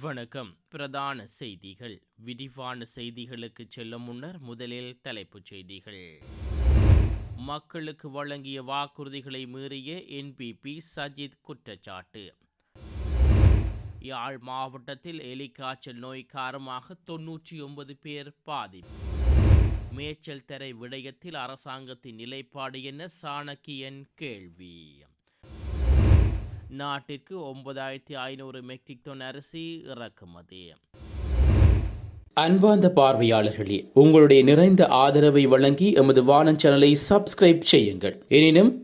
வணக்கம். பிரதான செய்திகள். விரிவான செய்திகளுக்கு செல்லும் முன்னர் முதலில் தலைப்புச் செய்திகள். மக்களுக்கு வழங்கிய வாக்குறுதிகளை மீறிய என்பிபி சஜித் குற்றச்சாட்டு. யாழ் மாவட்டத்தில் எலிக்காய்ச்சல் நோய் காரணமாக தொன்னூற்றி ஒன்பது பேர் பாதிப்பு. மேய்ச்சல் தரை விடயத்தில் அரசாங்கத்தின் நிலைப்பாடு என சாணக்கியன் கேள்வி. நாட்டிற்கு ஒன்பதாயிரத்தி ஐநூறு மெட்ரிக் டன் அரிசி இறக்குமதி. அன்பார்ந்த பார்வையாளர்களே உங்களுடைய நிறைந்த ஆதரவை வழங்கி எமது வானன் சேனலை சப்ஸ்கிரைப் செய்யுங்கள். எனினும்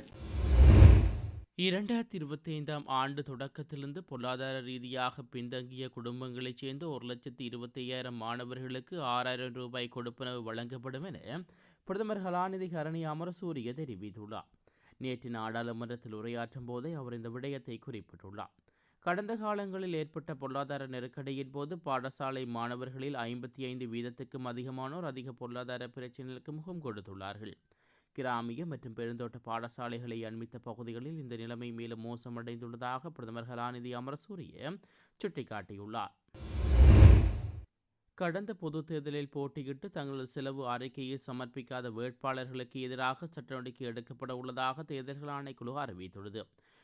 இரண்டாயிரத்தி இருபத்தி ஐந்தாம் ஆண்டு தொடக்கத்திலிருந்து பொருளாதார ரீதியாக பின்தங்கிய குடும்பங்களைச் சேர்ந்த ஒரு லட்சத்தி இருபத்தி ஐயாயிரம் மாணவர்களுக்கு ஆறாயிரம் ரூபாய் கொடுப்பனவு வழங்கப்படும் என பிரதமர் கலாநிதி கரணி அமரசூரிய தெரிவித்துள்ளார். நேற்று நாடாளுமன்றத்தில் உரையாற்றும் போதே அவர் இந்த விடயத்தை குறிப்பிட்டுள்ளார். கடந்த காலங்களில் ஏற்பட்ட பொருளாதார நெருக்கடியின் போது பாடசாலை மாணவர்களில் ஐம்பத்தி ஐந்து வீதத்துக்கும் அதிகமானோர் அதிக பொருளாதார பிரச்சினைகளுக்கு முகம் கொடுத்துள்ளார்கள். கிராமிய மற்றும் பெருந்தோட்ட பாடசாலைகளை அண்மித்த பகுதிகளில் இந்த நிலைமை மேலும் மோசமடைந்துள்ளதாக பிரதமர் கலாநிதி அமரசூரிய சுட்டிக்காட்டியுள்ளார். கடந்த பொதுத் தேர்தலில் போட்டியிட்டு தங்களது செலவு அறிக்கையை சமர்ப்பிக்காத வேட்பாளர்களுக்கு எதிராக சட்ட நடவடிக்கை எடுக்கப்பட உள்ளதாக தேர்தல்கள் ஆணைக்குழு அறிவித்துள்ளது.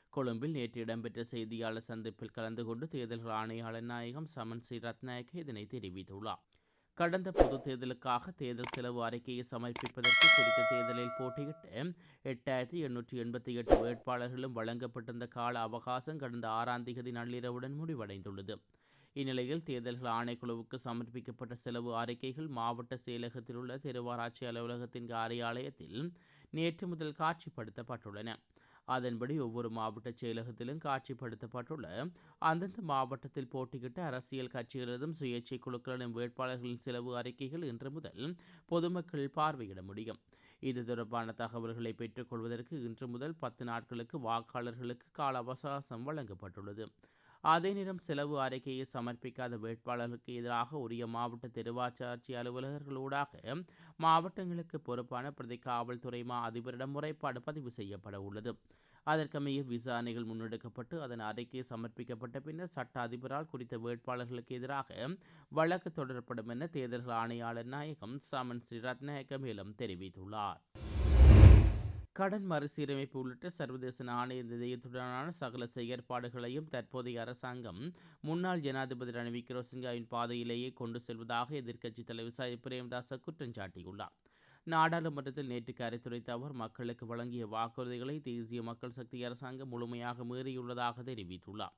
கொழும்பில் நேற்று இடம்பெற்ற செய்தியாளர் சந்திப்பில் கலந்து கொண்டு தேர்தல்கள் ஆணையாளர் நாயகம் சமன் சி ரத்நாயக்க இதனை தெரிவித்துள்ளார். கடந்த பொது தேர்தலுக்காக தேர்தல் செலவு அறிக்கையை சமர்ப்பிப்பதற்கு குறித்த தேர்தலில் போட்டியிட்ட எட்டாயிரத்தி எண்ணூற்றி எண்பத்தி எட்டு வேட்பாளர்களும் வழங்கப்பட்டிருந்த கால அவகாசம் கடந்த ஆறாம் தேதி நள்ளிரவுடன் முடிவடைந்துள்ளது. இந்நிலையில் தேர்தல்கள் ஆணைக்குழுவுக்கு சமர்ப்பிக்கப்பட்ட செலவு அறிக்கைகள் மாவட்ட செயலகத்தில் உள்ள திருவாராட்சி அலுவலகத்தின் காரியாலயத்தில் நேற்று முதல் காட்சிப்படுத்தப்பட்டுள்ளன. அதன்படி ஒவ்வொரு மாவட்ட செயலகத்திலும் காட்சிப்படுத்தப்பட்டுள்ள அந்தந்த மாவட்டத்தில் போட்டியிட்ட அரசியல் கட்சிகளதும் சுயேட்சை குழுக்களிடம் வேட்பாளர்களின் செலவு அறிக்கைகள் இன்று முதல் பொதுமக்கள் பார்வையிட முடியும். இது தொடர்பான தகவல்களை பெற்றுக்கொள்வதற்கு இன்று முதல் பத்து நாட்களுக்கு வாக்காளர்களுக்கு கால அவகாசம் வழங்கப்பட்டுள்ளது. அதே நேரம் செலவு அறிக்கையை சமர்ப்பிக்காத வேட்பாளர்களுக்கு எதிராக உரிய மாவட்ட தெருவாச்சாட்சி அலுவலர்களூடாக மாவட்டங்களுக்கு பொறுப்பான பிரதி காவல்துறை மா அதிபரிடம் முறைப்பாடு பதிவு செய்யப்பட உள்ளது. அதற்கமைய விசாரணைகள் முன்னெடுக்கப்பட்டு அதன் அறிக்கை சமர்ப்பிக்கப்பட்ட பின்னர் சட்ட அதிபரால் குறித்த வேட்பாளர்களுக்கு எதிராக வழக்கு தொடரப்படும் என தேர்தல்கள் ஆணையாளர் நாயகம் சமன் ஸ்ரீ ரத்நாயக்க மேலும் தெரிவித்துள்ளார். கடன் மறுசீரமைப்பு உள்ளிட்ட சர்வதேச நாணய நிதியத்துடனான சகல செயற்பாடுகளையும் தற்போதைய அரசாங்கம் முன்னாள் ஜனாதிபதி ரணில் விக்ரமசிங்காவின் பாதையிலேயே கொண்டு செல்வதாக எதிர்க்கட்சித் தலைவர் சாய் பிரேமதாச குற்றம் சாட்டியுள்ளார். நாடாளுமன்றத்தில் நேற்று கருத்துரைத்த அவர் மக்களுக்கு வழங்கிய வாக்குறுதிகளை தேசிய மக்கள் சக்தி அரசாங்கம் முழுமையாக மீறியுள்ளதாக தெரிவித்துள்ளார்.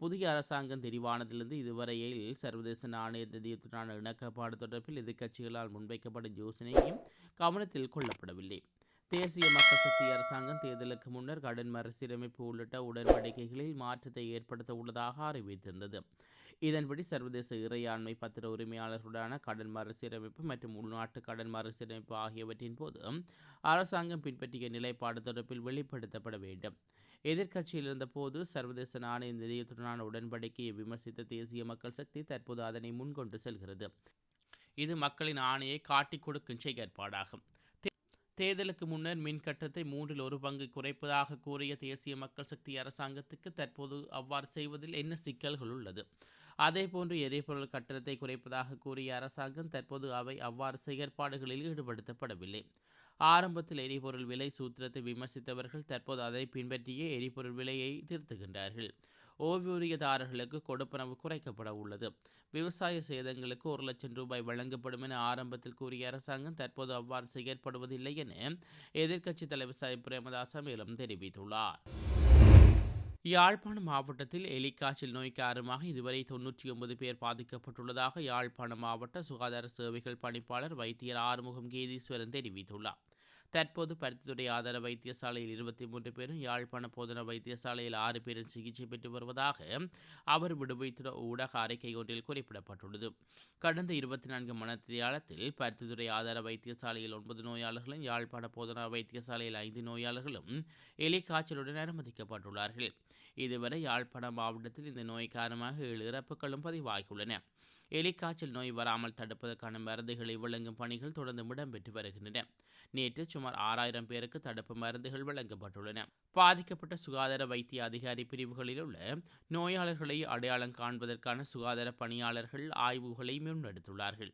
புதிய அரசாங்கம் தெரிவானதிலிருந்து இதுவரையில் சர்வதேச நாணய நிதியத்துடனான இணக்கப்பாடு தொடர்பில் எதிர்க்கட்சிகளால் முன்வைக்கப்படும் யோசனையும் கவனத்தில் கொள்ளப்படவில்லை. தேசிய மக்கள் சக்தி அரசாங்கம் தேர்தலுக்கு முன்னர் கடன் மறுசீரமைப்பு உள்ளிட்ட உடன்படிக்கைகளில் மாற்றத்தை ஏற்படுத்த உள்ளதாக அறிவித்திருந்தது. இதன்படி சர்வதேச இறையாண்மை பத்திர உரிமையாளர்களுடான கடன் மறுசீரமைப்பு மற்றும் உள்நாட்டு கடன் மறுசீரமைப்பு ஆகியவற்றின் போது அரசாங்கம் பின்பற்றிய நிலைப்பாடு தொடர்பில் வெளிப்படுத்தப்பட வேண்டும். எதிர்க்கட்சியில் இருந்தபோது சர்வதேச நாணய நிதியத்துடனான உடன்படிக்கையை விமர்சித்த தேசிய மக்கள் சக்தி தற்போது அதனை முன்கொண்டு செல்கிறது. இது மக்களின் ஆணையை காட்டிக் கொடுக்கும் செயற்பாடாகும். தேர்தலுக்கு முன்னர் மின்கட்டத்தை மூன்றில் ஒரு பங்கு குறைப்பதாக கூறிய தேசிய மக்கள் சக்தி அரசாங்கத்துக்கு தற்போது அவ்வாறு செய்வதில் என்ன சிக்கல்கள் உள்ளது? அதேபோன்று எரிபொருள் கட்டணத்தை குறைப்பதாக கூறிய அரசாங்கம் தற்போது அவை அவ்வாறு செயற்பாடுகளில் ஈடுபடுத்தப்படவில்லை. ஆரம்பத்தில் எரிபொருள் விலை சூத்திரத்தை விமர்சித்தவர்கள் தற்போது அதை பின்பற்றியே எரிபொருள் விலையை திருத்துகின்றார்கள். ஓய்வூதியதாரர்களுக்கு கொடுப்பனவு குறைக்கப்பட உள்ளது. விவசாய சேதங்களுக்கு ஒரு லட்சம் ரூபாய் வழங்கப்படும் என ஆரம்பத்தில் கூறிய அரசாங்கம் தற்போது அவ்வாறு செயற்படுவதில்லை என எதிர்க்கட்சித் தலைவர் சாய் பிரேமதாச மேலும் தெரிவித்துள்ளார். யாழ்ப்பாணம் மாவட்டத்தில் எலிக்காய்ச்சல் நோய் காரணமாக இதுவரை தொன்னூற்றி ஒன்பது பேர் பாதிக்கப்பட்டுள்ளதாக யாழ்ப்பாணம் மாவட்ட சுகாதார சேவைகள் பணிப்பாளர் வைத்தியர் ஆறுமுகம் கேதீஸ்வரன் தெரிவித்துள்ளார். தற்போது பருத்தித்துறை ஆதார வைத்தியசாலையில் இருபத்தி மூன்று பேரும் யாழ்ப்பாண போதனா வைத்தியசாலையில் ஆறு பேரும் சிகிச்சை பெற்று வருவதாக அவர் விடுவித்துள்ள ஊடக அறிக்கை ஒன்றில் குறிப்பிடப்பட்டுள்ளது. கடந்த இருபத்தி நான்கு மணத்தியாலத்தில் பருத்தித்துறை ஆதார வைத்தியசாலையில் ஒன்பது நோயாளர்களும் யாழ்ப்பாண போதனா வைத்தியசாலையில் ஐந்து நோயாளர்களும் எலி காய்ச்சலுடன் அனுமதிக்கப்பட்டுள்ளார்கள். இதுவரை யாழ்ப்பாண மாவட்டத்தில் இந்த நோய் காரணமாக ஏழு இறப்புகளும் பதிவாகியுள்ளன. எலிக்காய்ச்சல் நோய் வராமல் தடுப்பதற்கான மருந்துகளை வழங்கும் பணிகள் தொடர்ந்து இடம்பெற்று வருகின்றன. நேற்று சுமார் ஆறாயிரம் பேருக்கு தடுப்பு மருந்துகள் வழங்கப்பட்டுள்ளன. பாதிக்கப்பட்ட சுகாதார வைத்திய அதிகாரி பிரிவுகளில் உள்ள நோயாளர்களை அடையாளம் காண்பதற்கான சுகாதார பணியாளர்கள் ஆய்வுகளை முன்னெடுத்துள்ளார்கள்.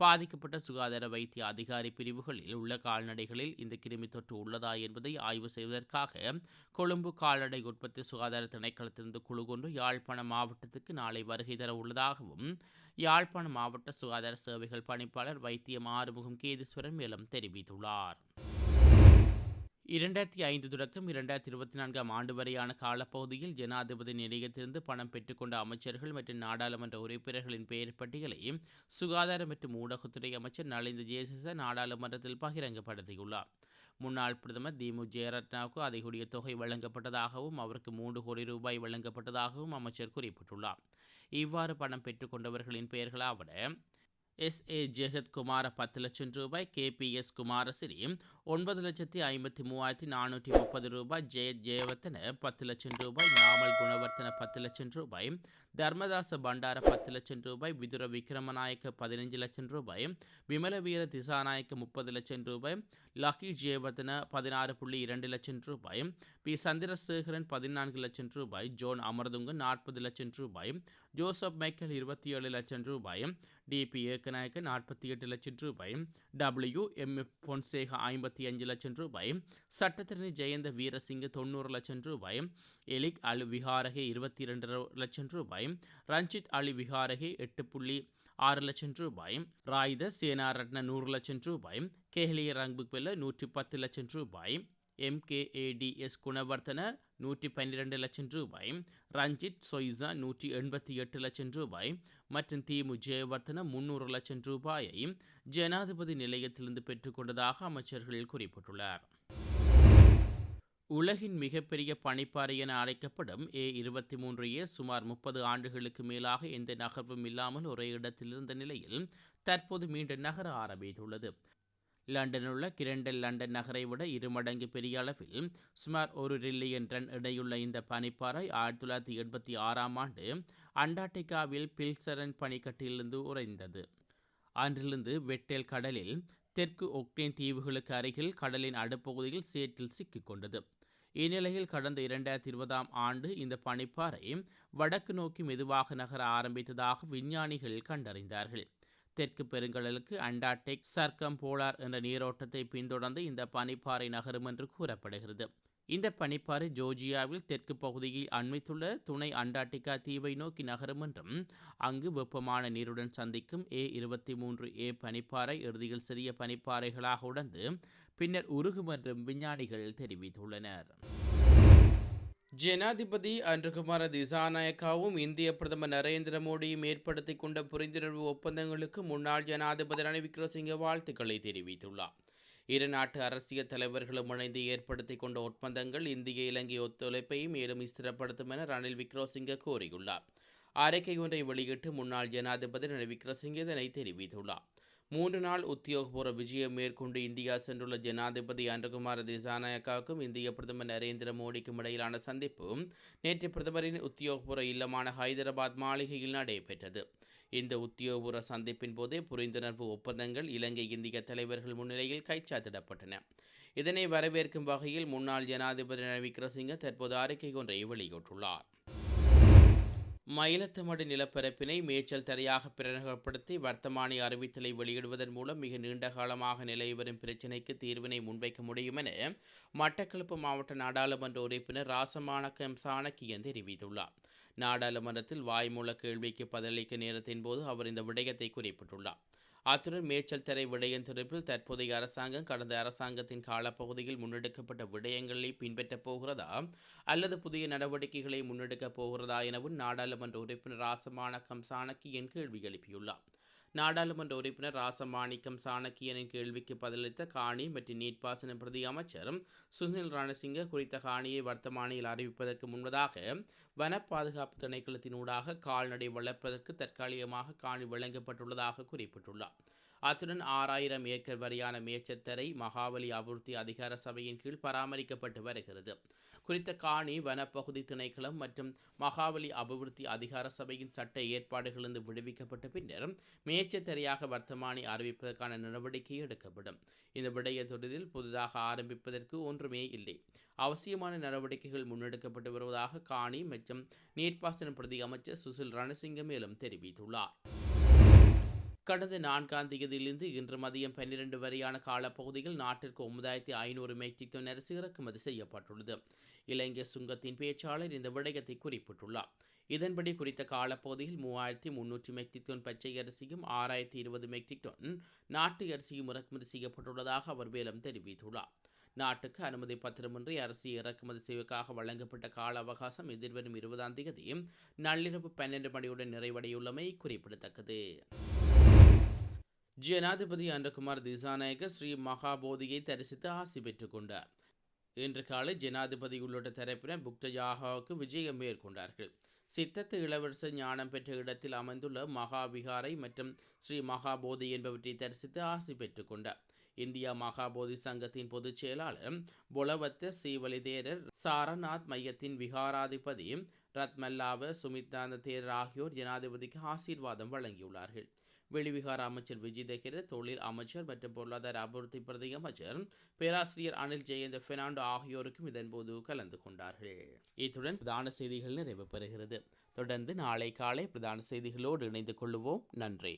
பாதிக்கப்பட்ட சுகாதார வைத்திய அதிகாரி பிரிவுகளில் உள்ள கால்நடைகளில் இந்த கிருமி தொற்று உள்ளதா என்பதை ஆய்வு செய்வதற்காக கொழும்பு கால்நடை உற்பத்தி சுகாதார திணைக்களத்திலிருந்து குழு கொண்டு யாழ்ப்பாணம் மாவட்டத்துக்கு நாளை வருகை தர உள்ளதாகவும் யாழ்ப்பாணம் மாவட்ட சுகாதார சேவைகள் பணிப்பாளர் வைத்தியம் ஆறுமுகம் கேதீஸ்வரன் மேலும் தெரிவித்துள்ளார். இரண்டாயிரத்தி ஐந்து தொடக்கம் இரண்டாயிரத்தி இருபத்தி நான்காம் ஆண்டு வரையான காலப்பகுதியில் ஜனாதிபதி நிலையத்திலிருந்து பணம் பெற்றுக்கொண்ட அமைச்சர்கள் மற்றும் நாடாளுமன்ற உறுப்பினர்களின் பெயர் பட்டியலை சுகாதார மற்றும் ஊடகத்துறை அமைச்சர் நலிந்த ஜேசிச நாடாளுமன்றத்தில் பகிரங்கப்படுத்தியுள்ளார். முன்னாள் பிரதமர் திமு ஜெயரத்னாவுக்கு அதிகூடிய தொகை வழங்கப்பட்டதாகவும் அவருக்கு மூன்று கோடி ரூபாய் வழங்கப்பட்டதாகவும் அமைச்சர் குறிப்பிட்டுள்ளார். இவ்வாறு பணம் பெற்றுக்கொண்டவர்களின் பெயர்களாவன எஸ் ஏ ஜெகத் குமார பத்து லட்சம் ரூபாய் கே பி எஸ் குமாரசிறி ஒன்பது லட்சத்தி ஐம்பத்தி மூவாயிரத்தி நானூற்றி முப்பது ரூபாய் ஜெய ஜெயவர்த்தன பத்து லட்சம் ரூபாய் நாமல் குணவர்த்தன பத்து லட்சம் ரூபாய் தர்மதாச பண்டார பத்து லட்சம் ரூபாய் விதுர விக்ரமநாயக்க பதினைஞ்சு லட்சம் ரூபாய் விமலவீர திசாநாயக்க முப்பது லட்சம் ரூபாய் லக்கி ஜெயவர்தன பதினாறு புள்ளி இரண்டு லட்சம் ரூபாய் பி சந்திரசேகரன் பதினான்கு லட்சம் ரூபாய் ஜோன் அமர்துங்க நாற்பது லட்சம் ரூபாய் ஜோசப் மைக்கேல் இருபத்தி ஏழு லட்சம் ரூபாய் டிபி ஏக்கநாயக்க நாற்பத்தி எட்டு லட்சம் ரூபாய் டபிள்யூ எம் எஃப் பொன்சேகா ஐம்பத்தி அஞ்சு லட்சம் ரூபாய் சட்டத்திரணி ஜெயந்த வீரசிங்க தொண்ணூறு லட்சம் ரூபாய் எலிக் அலு விஹாரகே இருபத்தி இரண்டு லட்சம் ரூபாய் ரஞ்சித் அலி விஹாரகே எட்டு புள்ளி ஆறு லட்சம் ரூபாய் ராயுத சேனாரட்ன நூறு லட்சம் ரூபாய் கேஹலிய ரங்புக்வெல்ல நூற்றி பத்து லட்சம் ரூபாய் எம்கேஏடிஎஸ் குணவர்த்தன நூற்றி பன்னிரெண்டு லட்சம் ரூபாய் ரஞ்சித் சொய்சா நூற்றி எண்பத்தி எட்டு லட்சம் ரூபாய் மற்றும் திமு ஜெயவர்த்தன முன்னூறு லட்சம் ரூபாயை ஜனாதிபதி நிலையத்திலிருந்து பெற்றுக்கொண்டதாக அமைச்சர்கள் குறிப்பிட்டுள்ளார். உலகின் மிகப்பெரிய பனிப்பாறை என அழைக்கப்படும் ஏ இருபத்தி மூன்று ஏ சுமார் முப்பது ஆண்டுகளுக்கு மேலாக எந்த நகர்வும் இல்லாமல் ஒரே இடத்தில் இருந்த நிலையில் தற்போது மீண்டும் நகர ஆரம்பித்துள்ளது. லண்டனில் உள்ள கிரண்டல் லண்டன் நகரை விட இரு மடங்கு பெரிய அளவில் சுமார் ஒரு ரில்லியன் டன் இடையுள்ள இந்த பனிப்பாறை ஆயிரத்தி தொள்ளாயிரத்தி எண்பத்தி ஆறாம் ஆண்டு அண்டார்டிகாவில் பில்சரன் பனிக்கட்டிலிருந்து உறைந்தது. அன்றிலிருந்து வெட்டேல் கடலில் தெற்கு ஒக்டேன் தீவுகளுக்கு அருகில் கடலின் அடுப்பகுதியில் சேற்றில் சிக்கிக் கொண்டது. இந்நிலையில் கடந்த இரண்டாயிரத்தி இருபதாம் ஆண்டு இந்த பனிப்பாறை வடக்கு நோக்கி மெதுவாக நகர ஆரம்பித்ததாக விஞ்ஞானிகள் கண்டறிந்தார்கள். தெற்கு பெருங்கடலுக்கு அண்டார்டிக் சர்க்கம் போலார் என்ற நீரோட்டத்தை பின்தொடர்ந்து இந்த பனிப்பாறை நகரும் என்று கூறப்படுகிறது. இந்த பனிப்பாறை ஜோர்ஜியாவில் தெற்கு பகுதியில் அண்மித்துள்ள துணை அண்டார்டிகா தீவை நோக்கி நகரும் என்றும் அங்கு வெப்பமான நீருடன் சந்திக்கும் ஏ இருபத்தி மூன்று ஏ பனிப்பாறை இறுதியில் சிறிய பனிப்பாறைகளாக உடந்து பின்னர் உருகும் என்றும் விஞ்ஞானிகள் தெரிவித்துள்ளனர். ஜனாதிபதி அன்றுகுமார திசாநாயக்காவும் இந்திய பிரதமர் நரேந்திர மோடியும் ஏற்படுத்தி கொண்ட புரிந்துணர்வு ஒப்பந்தங்களுக்கு முன்னாள் ஜனாதிபதி ரணில் விக்ரமசிங்க வாழ்த்துக்களை தெரிவித்துள்ளார். இரு நாட்டு அரசியல் தலைவர்களும் இணைந்து ஏற்படுத்தி கொண்ட ஒப்பந்தங்கள் இந்திய இலங்கை ஒத்துழைப்பை மேலும் ஸ்திரப்படுத்தும் என ரணில் விக்ரமசிங்க கூறியுள்ளார். அறிக்கை ஒன்றை வெளியிட்டு முன்னாள் ஜனாதிபதி ரணில் விக்ரமசிங்கே இதனை தெரிவித்துள்ளார். மூன்று நாள் உத்தியோகபூர்வ விஜயம் மேற்கொண்டு இந்தியா சென்றுள்ள ஜனாதிபதி அன்றகுமார திசாநாயக்காவுக்கும் இந்திய பிரதமர் நரேந்திர மோடிக்கும் இடையிலான சந்திப்பு நேற்று பிரதமரின் உத்தியோகபூர்வ இல்லமான ஹைதராபாத் மாளிகையில் நடைபெற்றது. இந்த உத்தியோகபூர்வ சந்திப்பின் போதே புரிந்துணர்வு ஒப்பந்தங்கள் இலங்கை இந்திய தலைவர்கள் முன்னிலையில் கைச்சாத்திடப்பட்டன. இதனை வரவேற்கும் வகையில் முன்னாள் ஜனாதிபதி ரணில் விக்ரமசிங்க தற்போது அறிக்கை ஒன்றை வெளியிட்டுள்ளார். மயிலத்தமடு நிலப்பரப்பினை மேய்ச்சல் தரையாக பிரகப்படுத்தி வர்த்தமானி அறிவித்தலை வெளியிடுவதன் மூலம் மிக நீண்ட காலமாக நிலவி வரும் பிரச்சினைக்கு தீர்வினை முன்வைக்க முடியும் என மட்டக்களப்பு மாவட்ட நாடாளுமன்ற உறுப்பினர் ராசமானக்கம் சாணக்கியன் தெரிவித்துள்ளார். நாடாளுமன்றத்தில் வாய்மூல கேள்விக்கு பதிலளிக்க நேரத்தின் போது அவர் இந்த விடயத்தை குறிப்பிட்டுள்ளார். அத்துடன் மேய்ச்சல் தரை விடயம் தொடர்பில் தற்போதைய அரசாங்கம் கடந்த அரசாங்கத்தின் காலப்பகுதியில் முன்னெடுக்கப்பட்ட விடயங்களை பின்பற்றப் போகிறதா அல்லது புதிய நடவடிக்கைகளை முன்னெடுக்கப் போகிறதா எனவும் நாடாளுமன்ற உறுப்பினர் ராசமான கம்சானக்கி என் கேள்வி எழுப்பியுள்ளார். நாடாளுமன்ற உறுப்பினர் ராசமாணிக்கம் சாணக்கியனின் கேள்விக்கு பதிலளித்த காணி மற்றும் நீர்ப்பாசன பிரதி அமைச்சர் சுனில் ரணசிங்க குறித்த காணியை வர்த்தமானியில் அறிவிப்பதற்கு முன்பதாக வன பாதுகாப்பு திணைக்களத்தினூடாக கால்நடை வளர்ப்பதற்கு தற்காலிகமாக காணி வழங்கப்பட்டுள்ளதாக குறிப்பிட்டுள்ளார். அத்துடன் ஆறாயிரம் ஏக்கர் வரையான மேச்சத்தரை மகாவலி அபிவிருத்தி அதிகார சபையின் கீழ் பராமரிக்கப்பட்டு வருகிறது. குறித்த காணி வனப்பகுதி திணைக்களம் மற்றும் மகாவலி அபிவிருத்தி அதிகார சபையின் சட்ட ஏற்பாடுகளிலிருந்து விடுவிக்கப்பட்ட பின்னர் மேச்சத்தரையாக வர்த்தமானி அறிவிப்பதற்கான நடவடிக்கை எடுக்கப்படும். இந்த விடய தொடரில் புதிதாக ஆரம்பிப்பதற்கு ஒன்றுமே இல்லை. அவசியமான நடவடிக்கைகள் முன்னெடுக்கப்பட்டு வருவதாக காணி மற்றும் நீர்ப்பாசன பிரதி அமைச்சர் சுசில் ரணசிங்க மேலும் தெரிவித்துள்ளார். கடந்த நான்காம் தேதியிலிருந்து இன்று மதியம் பன்னிரண்டு வரையான காலப்பகுதியில் நாட்டிற்கு ஒன்பதாயிரத்தி ஐநூறு மெட்ரிக் டன் அரிசி இறக்குமதி செய்யப்பட்டுள்ளது. இலங்கை சுங்கத்தின் பேச்சாளர் இந்த விடயத்தை குறிப்பிட்டுள்ளார். இதன்படி குறித்த காலப்பகுதியில் மூவாயிரத்தி முன்னூற்றி மெட்ரிக் டன் பச்சை அரிசியும் ஆறாயிரத்தி இருபது மெட்ரிக் டன் நாட்டு அரிசியும் இறக்குமதி செய்யப்பட்டுள்ளதாக அவர் மேலும் தெரிவித்துள்ளார். நாட்டுக்கு அனுமதி பத்திரமின்றி அரிசி இறக்குமதி செய்வதற்காக வழங்கப்பட்ட கால அவகாசம் எதிர்வரும் இருபதாம் தேதி நள்ளிரவு பன்னெண்டு மணியுடன் நிறைவடையுள்ளமை குறிப்பிடத்தக்கது. ஜனாதிபதி அன்றகுமார் திசாநாயக ஸ்ரீ மகாபோதியை தரிசித்து ஆசி பெற்றுக் கொண்டார். இன்று காலை ஜனாதிபதி உள்ளிட்ட தரப்பினர் புக்தஜாகாவுக்கு விஜயம் மேற்கொண்டார்கள். சித்தத்து இளவரசர் ஞானம் பெற்ற இடத்தில் அமைந்துள்ள மகாவிகாரை மற்றும் ஸ்ரீ மகாபோதி என்பவற்றை தரிசித்து ஆசி பெற்றுக்கொண்டார் இந்தியா மகாபோதி சங்கத்தின் பொதுச் செயலாளர் புலவத்த சீவலி சாரநாத் மையத்தின் விகாராதிபதி ரத்மல்லாவ சுமித்தாந்த தேரர் ஆகியோர் ஜனாதிபதிக்கு ஆசீர்வாதம் வழங்கியுள்ளார்கள். வெளிவிகார அமைச்சர் விஜய் தகிர தொழில் அமைச்சர் மற்றும் பொருளாதார அபிவிருத்தி பிரதி அமைச்சர் பேராசிரியர் அனில் ஜெயந்த பெர்னாண்டோ ஆகியோருக்கும் இதன்போது கலந்து கொண்டார்கள். இத்துடன் பிரதான செய்திகள் நிறைவு பெறுகிறது. தொடர்ந்து நாளை காலை பிரதான செய்திகளோடு இணைந்து கொள்ளுவோம் நன்றி.